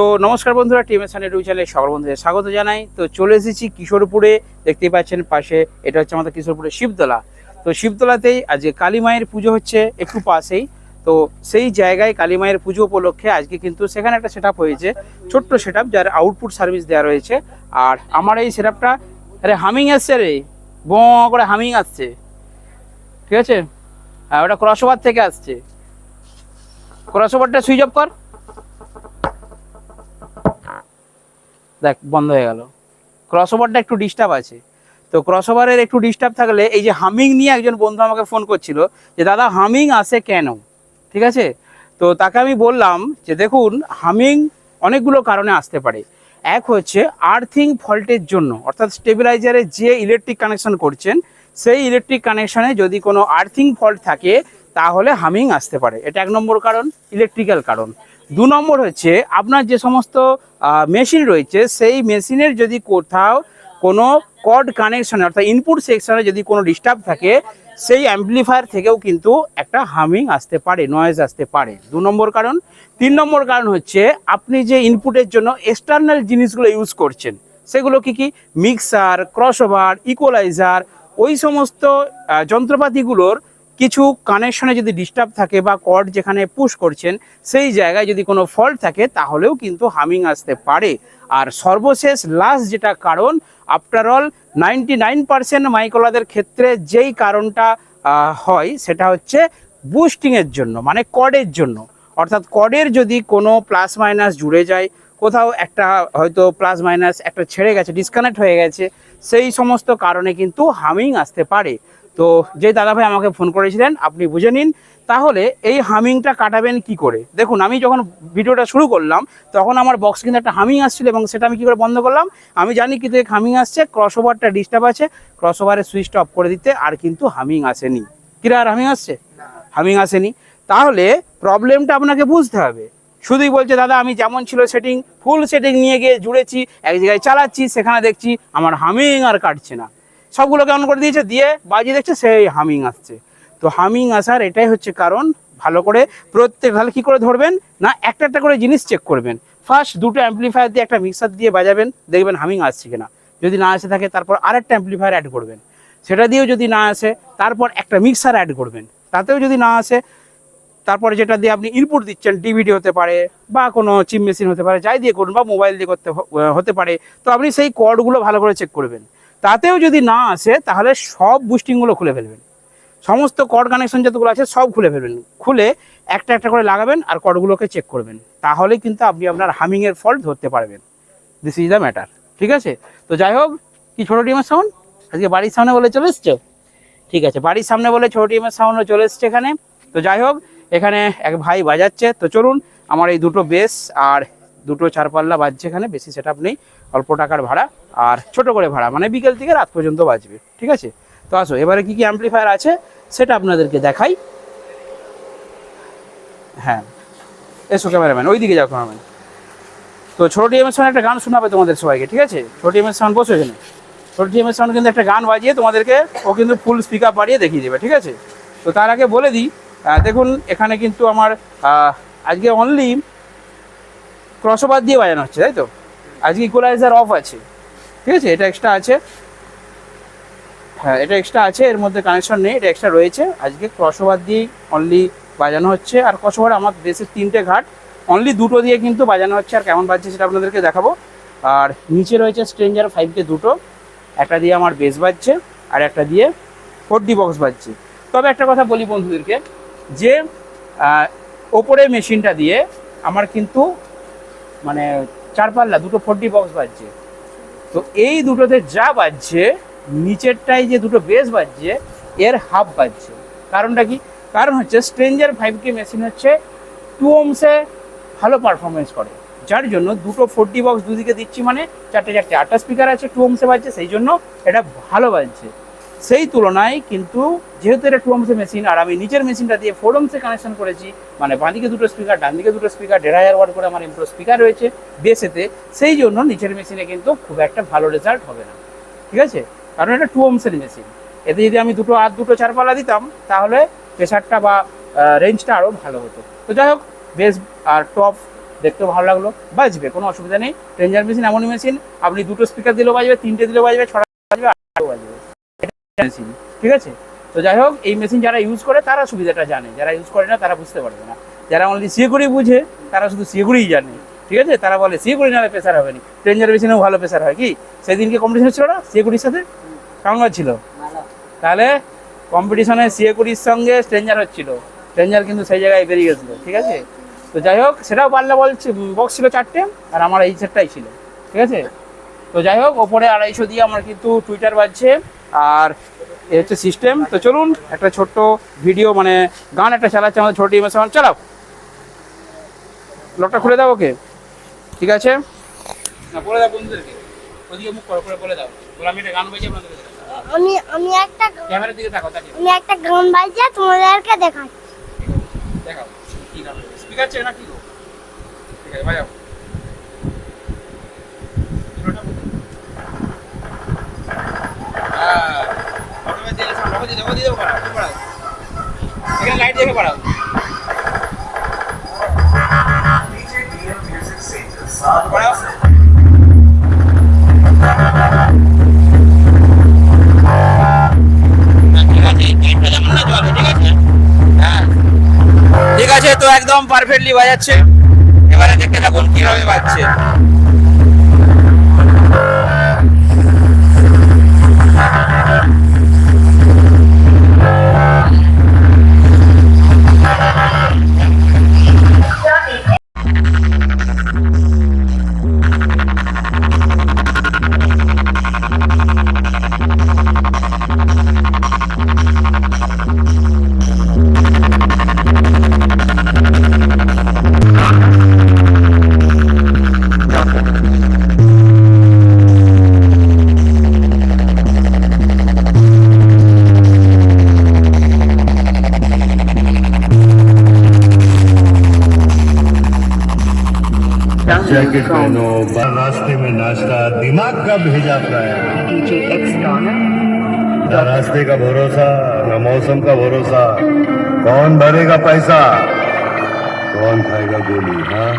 তো নমস্কার বন্ধুরা টিম এস ইউটিউব চ্যানেলে সকল বন্ধুদের স্বাগত জানাই। তো চলে এসেছি কিশোরপুরে দেখতেই পাচ্ছেন পাশে, এটা হচ্ছে আমাদের কিশোরপুরের শিবতলা। তো শিবতলাতেই আজকে কালী মায়ের পুজো হচ্ছে একটু পাশেই। তো সেই জায়গায় কালী মায়ের পুজো উপলক্ষে আজকে কিন্তু সেখানে একটা সেট হয়েছে, ছোট্ট সেট যার আউটপুট সার্ভিস দেওয়া রয়েছে। আর আমার এই সেট আরে হামিং আসছে রে, ব করে হামিং আসছে। ঠিক আছে? হ্যাঁ ওটা ক্রসওভার থেকে আসছে। ক্রসওভারটা সুইচ অফ কর। দেখ, বন্ধ হয়ে গেল। ক্রসওভারটা একটু ডিস্টার্ব আছে। তো ক্রসওভারের একটু ডিস্টার্ব থাকলে এই যে হামিং নিয়ে একজন বন্ধু আমাকে ফোন করছিল যে, দাদা হামিং আসে কেন? ঠিক আছে? তো তাকে আমি বললাম যে, দেখুন হামিং অনেকগুলো কারণে আসতে পারে। এক হচ্ছে আর্থিং ফল্টের জন্য, অর্থাৎ স্টেবিলাইজারে যে ইলেকট্রিক কানেকশন করছেন, সেই ইলেকট্রিক কানেকশনে যদি কোনো আর্থিং ফল্ট থাকে, তাহলে হামিং আসতে পারে। এটা এক নম্বর কারণ ইলেকট্রিক্যাল কারণ। দু নম্বর হচ্ছে, আপনার যে সমস্ত মেশিন রয়েছে, সেই মেশিনের যদি কোথাও কোনো কড কানেকশনে অর্থাৎ ইনপুট সেকশনে যদি কোনো ডিস্টার্ব থাকে, সেই অ্যাম্পলিফায়ার থেকেও কিন্তু একটা হামিং আসতে পারে নয়েজ আসতে পারে। দু নম্বর কারণ। তিন নম্বর কারণ হচ্ছে, আপনি যে ইনপুটের জন্য এক্সটার্নাল জিনিসগুলো ইউজ করছেন, সেগুলো কি কি? মিক্সার ক্রসওভার ইকোলাইজার ওই সমস্ত যন্ত্রপাতিগুলোর কিছু কানেকশনে যদি ডিস্টার্ব থাকে বা কর্ড যেখানে পুশ করছেন, সেই জায়গায় যদি কোনো ফল্ট থাকে, তাহলেও কিন্তু হামিং আসতে পারে। আর সর্বশেষ লাস্ট যেটা কারণ after all ninety nine percent মাইকোলাদের ক্ষেত্রে যেই কারণটা হয়, সেটা হচ্ছে বুস্টিংয়ের জন্য মানে কর্ডের জন্য। অর্থাৎ কর্ডের যদি কোনো প্লাস মাইনাস জুড়ে যায়, কোথাও একটা হয়তো প্লাস মাইনাস একটা ছেড়ে গেছে ডিসকানেক্ট হয়ে গেছে, সেই সমস্ত কারণে কিন্তু হামিং আসতে পারে। তো যে দাদাভাই আমাকে ফোন করেছিলেন, আপনি বুঝে নিন। তাহলে এই হামিংটা কাটাবেন কি করে? দেখুন, আমি যখন ভিডিওটা শুরু করলাম, তখন আমার বক্স কিন্তু একটা হামিং আসছিল এবং সেটা আমি কী করে বন্ধ করলাম? আমি জানি কি থেকে হামিং আসছে ক্রস ওভারটা ডিস্টার্ব আছে ক্রস ওভারের সুইচটা অফ করে দিতে আর কিন্তু হামিং আসেনি। কিরা, আর হামিং আসছে? হামিং আসেনি। তাহলে প্রবলেমটা আপনাকে বুঝতে হবে। শুধুই বলছে, দাদা, আমি যেমন ছিল সেটিং ফুল সেটিং নিয়ে গিয়ে জুড়েছি, এক জায়গায় চালাচ্ছি, সেখানে দেখছি আমার হামিং আর কাটছে না। সবগুলো কেমন করে দিয়েছে, দিয়ে বাজিয়ে দেখছে সেই হামিং আসছে। তো হামিং আসার এটাই হচ্ছে কারণ, ভালো করে প্রত্যেক, তাহলে কী করে ধরবেন? না, একটা একটা করে জিনিস চেক করবেন। ফার্স্ট দুটো অ্যাম্পলিফায়ার দিয়ে একটা মিক্সার দিয়ে বাজাবেন, দেখবেন হামিং আসছে কিনা। যদি না আসে থাকে, তারপর আরেকটা অ্যাম্পলিফায়ার অ্যাড করবেন। সেটা দিয়েও যদি না আসে, তারপর একটা মিক্সার অ্যাড করবেন। তাতেও যদি না আসে, তারপরে যেটা দিয়ে আপনি ইনপুট দিচ্ছেন ডিভিডি হতে পারে, বা কোনো চিপ মেশিন হতে পারে, যাই দিয়ে করুন, বা মোবাইল দিয়ে করতে হতে পারে। তো আপনি সেই কর্ডগুলো ভালো করে চেক করবেন। তাতেও যদি না আসে, তাহলে সব বুস্টিংগুলো খুলে ফেলবেন। সমস্ত কর্ড কানেকশন যতগুলো আছে, সব খুলে ফেলবেন। খুলে একটা একটা করে লাগাবেন আর কর্ডগুলোকে চেক করবেন। তাহলে কিন্তু আপনি আপনার হামিংয়ের ফল্ট ধরতে পারবেন। দিস ইজ দ্য ম্যাটার ঠিক আছে? তো যাই হোক, কি ছোটো টিমের সাউন্ড আজকে বাড়ির সামনে বলে চলে এসছো? ঠিক আছে, বাড়ির সামনে বলে ছোটো টিমের সাউন্ডও চলে এসছে এখানে। তো যাই হোক, এখানে এক ভাই বাজাচ্ছে। তো চলুন, আমার এই দুটো বেস আর দুটো চারপাল্লা বাজছে এখানে, বেশি সেট নেই, অল্প টাকার ভাড়া আর ছোট করে ভাড়া মানে বিকেল থেকে রাত পর্যন্ত বাজবে, ঠিক আছে? তো আসো, এবারে কি কি অ্যাম্পলিফায়ার আছে সেটা আপনাদেরকে দেখাই। হ্যাঁ এসো ক্যামেরাম্যান ওই দিকে যাও ক্যামেরাম্যান তো ছোট টিএমের সাউন্ড একটা গান শোনাবে তোমাদের সবাইকে, ঠিক আছে? ছোট টিএমের সাউন্ড বসে এখানে। ছোট টিএমের সাউন্ড কিন্তু একটা গান বাজিয়ে তোমাদেরকে, ও কিন্তু ফুল স্পিকার বাড়িয়ে দেখিয়ে দেবে, ঠিক আছে? তো তার আগে বলে দিই দেখুন, এখানে কিন্তু আমার আজকে অনলি ক্রসওভার দিয়ে বাজানো হচ্ছে, তাই তো? আজকে ইকুয়ালাইজার অফ আছে। ঠিক আছে? এটা এক্সট্রা আছে। হ্যাঁ এটা এক্সট্রা আছে, এর মধ্যে কানেকশন নেই, এটা এক্সট্রা রয়েছে। আজকে ক্রসওভার দিয়েই অনলি বাজানো হচ্ছে। আর ক্রসওভার আমার দেশের তিনটে ঘাট। অনলি দুটো দিয়ে কিন্তু বাজানো হচ্ছে। আর কেমন বাজছে সেটা আপনাদেরকে দেখাবো। আর নিচে রয়েছে স্ট্রেঞ্জার ফাইভকে দুটো। একটা দিয়ে আমার বেস বাজছে, আর একটা দিয়ে ফোর ডি বক্স বাজছে। তবে একটা কথা বলি বন্ধুদেরকে, যে ওপরে মেশিনটা দিয়ে আমার কিন্তু মানে চার পাল্লা, দুটো ফোর ডি বক্স বাজছে। তো এই দুটোতে যা বাজছে নিচেরটাই যে দুটো বেস বাজছে, এর হাফ বাজছে। কারণটা কি? কারণ হচ্ছে স্ট্রেঞ্জার ফাইভ কে মেশিন হচ্ছে টু ওমসে ভালো পারফরমেন্স করে। যার জন্য দুটো ফোরটি বক্স দুদিকে দিচ্ছি মানে চারটে চারটে। আটটা স্পিকার আছে টু ওমসে বাজছে, সেই জন্য এটা ভালো বাজছে। সেই তুলনায় কিন্তু যেহেতু এটা টু ওমসে মেশিন আর আমি নিচের মেশিনটা দিয়ে ফোর ওমসে কানেকশন করেছি মানে বাঁদিকে দুটো স্পিকার ডান দিকে দুটো স্পিকার দেড় হাজার ওয়াট করে আমার দুটো স্পিকার রয়েছে বেসেতে, সেই জন্য নিচের মেশিনে কিন্তু খুব একটা ভালো রেজাল্ট হবে না। ঠিক আছে? কারণ এটা টু ওমসের মেশিন এতে যদি আমি দুটো আর দুটো চারপালা দিতাম, তাহলে প্রেশারটা বা রেঞ্জটা আরও ভালো হতো। তো যাই হোক বেস আর টপ দেখতেও ভালো লাগল। বাজবে, কোনো অসুবিধা নেই। রেঞ্জার মেশিন এমনই মেশিন আপনি দুটো স্পিকার দিলেও বাজবে, তিনটে দিলেও বাজবে, ছটা বাজবে আটটাও বাজবে। মেশিন ঠিক আছে? তো যাই হোক, এই মেশিন যারা ইউজ করে, তারা সুবিধাটা জানে। যারা ইউজ করে না, তারা বুঝতে পারবে না। যারা অনলি সিএগুড়ি বুঝে, তারা শুধু সিএগুড়িই জানে। ঠিক আছে? তারা বলে সিএগুড়ি নাহলে প্রেসার হবে না। রেঞ্জার মেশিনেও ভালো প্রেসার হয়। কি? সেদিনকে কম্পিটিশন ছিল না সিএগুড়ির সাথে? কেমন ছিল। তাহলে কম্পিটিশনে সিএকুড়ির সঙ্গে স্ট্রেঞ্জার হচ্ছিল। স্ট্রেঞ্জার কিন্তু সেই জায়গায় বেরিয়ে গেছিল, ঠিক আছে? তো যাই হোক, সেটাও পারলে বলছি বক্স ছিল চারটে, আর আমার এই সেটটাই ছিল, ঠিক আছে? তো যাই হোক, ওপরে আড়াইশো দিয়ে আমার কিন্তু টুইটার বাজছে। আর এ হচ্ছে সিস্টেম তো চলুন একটা ছোট্ট ভিডিও মানে গান একটা চালাচ্ছে আমাদের ছোট টিমের সামান চালাও। লকটা খুলে দাও ওকে। ঠিক আছে? না বলে দাও বন্ধুদেরকে। ওদিকে মুখ করে করে বলে দাও। বলে আমি একটা গান বাজিয়ে আপনাদের আমি আমি একটা ক্যামেরার দিকে তাকাও তাকিয়ে। আমি একটা গান বাজিয়ে তোমাদেরকে দেখাই দেখাও কি গান স্পিকার চেয়ে না কি গো? ঠিক আছে বাজাও হ্যাঁ, প্রথমে দিয়ে এসো, লোগো দিয়ে দেবো, দিয়ে দেবো, বাড়াও, একটু বাড়াও। এখানে। ঠিক আছে তো একদম পারফেক্টলি বাজাচ্ছে এবারে দেখতে থাকুন কীভাবে বাজছে जैकेट पहनो रास्ते में नाश्ता, दिमाग का भेजा. न रास्ते का भरोसा, न मौसम का भरोसा। कौन भरेगा पैसा? कौन खाएगा गोली हाँ?